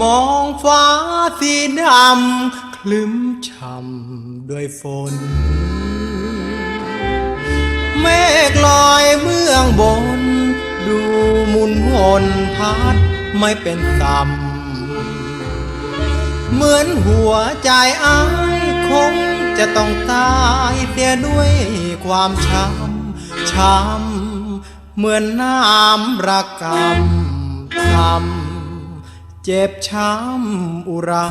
มองฟ้าสีดำคลึ้มช่ำด้วยฝน เมฆลอยเมืองบน ดูมุนวนพัดไม่เป็นซ้ำเหมือนหัวใจอายคงจะต้องตายเสียด้วยความช้ำช้ำเหมือนน้ำระกำทำ เจ็บช้ำอุรา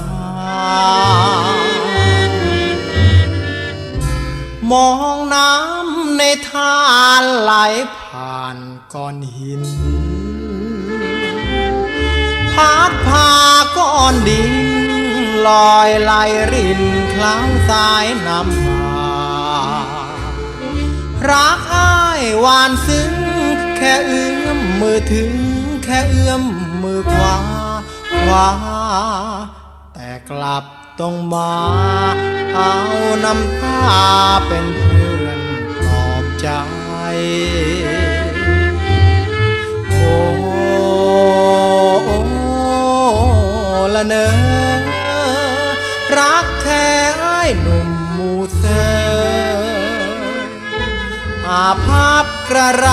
มองน้ำในทานไหลผ่านก้อนหิน พัดพาก้อนดินลอยไหลรินคล้างสายน้ำมา รักอ้ายวานซึ้งแค่เอื้อมมือถึงแค่เอื้อมมือขวา วา แต่กลับต้องมาเอาน้ำตาเป็นเพื่อนปลอบใจโอ้ละเนอรักแท้ไอ้หนุ่มมูเซออาภาพกระไร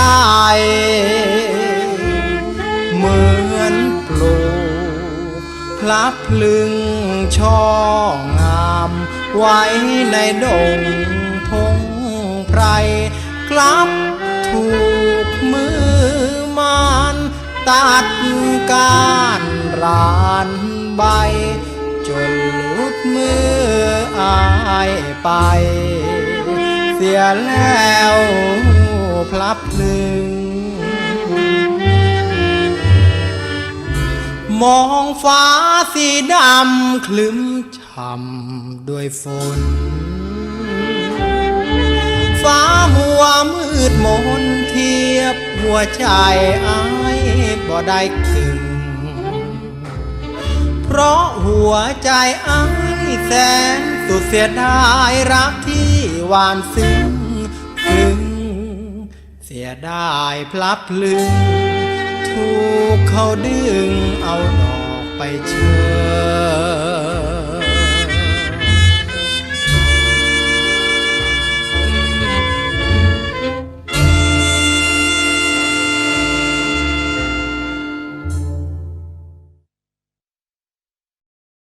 ลับพลึงช่องามไว้ในดงพงไพรกลับถูกมือมานตัดการรานใบ จนลุดมืออายไป เสียแล้วพลับพลึง มองฟ้าสีดำคลึมช่ำด้วยฝน ฟ้ามัวมืดมนเทียบหัวใจอายบ่ได้กึ่ง เพราะหัวใจอายแสนสุดเสียดายรักที่หวานซึ้งซึ้งเสียดายพลับพลึง ถูกเขาดึงเอาดอกไปเชย